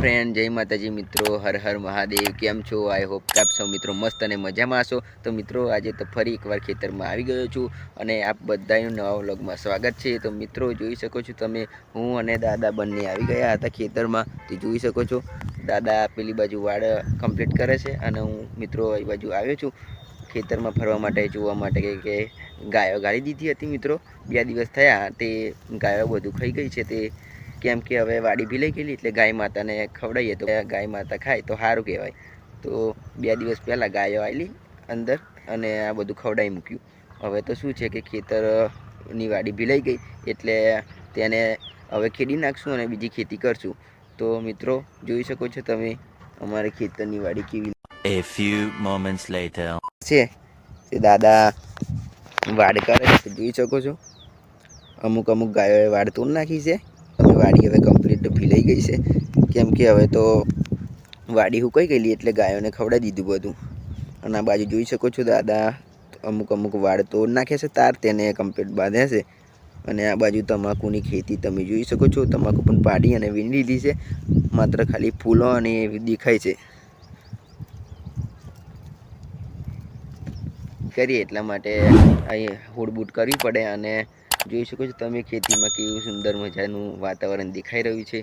Friend જય માતાજી મિત્રો, હર હર મહાદેવ, કેમ છો? આઈ હોપ કે આપ સૌ મિત્રો મસ્ત અને મજામાં હશો. તો મિત્રો, આજે તો ફરી એકવાર ખેતરમાં આવી ગયો છું અને આપ બધાનું નવા વ્લોગમાં સ્વાગત છે. તો મિત્રો, જોઈ શકો છો તમે, હું અને દાદા બંને આવી ગયા હતા ખેતરમાં. તે જોઈ શકો છો, દાદા પેલી બાજુ વાડ કમ્પ્લીટ કરે છે અને હું મિત્રો એ બાજુ આવ્યો છું. ખેતરમાં ફરવા માટે, જોવા માટે કે ગાયો ગાળી દીધી હતી મિત્રો. બે દિવસ થયા, તે ગાયો બધું ખાઈ ગઈ છે. તે કેમ કે હવે વાડી ભીલાઈ ગયેલી એટલે ગાય માતાને ખવડાવીએ તો ગાય માતા ખાય તો સારું કહેવાય. તો બે દિવસ પહેલાં ગાયો આવેલી અંદર અને આ બધું ખવડાવી મૂક્યું. હવે તો શું છે કે ખેતરની વાડી ભીલાઈ ગઈ એટલે તેને હવે ખેડી નાખશું અને બીજી ખેતી કરશું. તો મિત્રો જોઈ શકો છો તમે અમારે ખેતરની વાડી કેવી A few moments later. છે. તે દાદા વાડ કરે જોઈ શકો છો. અમુક અમુક ગાયોએ વાડ તોડ નાખી છે. વાડી હવે કમ્પ્લીટ ફીલાઈ ગઈ છે. કેમ કે હવે તો વાડી હુકાઈ ગયેલી એટલે ગાયોને ખવડાવી દીધું બધું. અને આ બાજુ જોઈ શકો છો દાદા, અમુક અમુક વાડ તોડ નાખે છે, તાર તેને કમ્પ્લીટ બાંધે છે. અને આ બાજુ તમાકુની ખેતી તમે જોઈ શકો છો, તમાકુ પણ પાડી અને વીણી લીધી છે. માત્ર ખાલી ફૂલો અને દેખાય છે. કરીએ એટલા માટે અહીં હુડબૂટ કરવી પડે અને જોઈ શકો છો તમે ખેતીમાં કેવું સુંદર મજાનું વાતાવરણ દેખાઈ રહ્યું છે.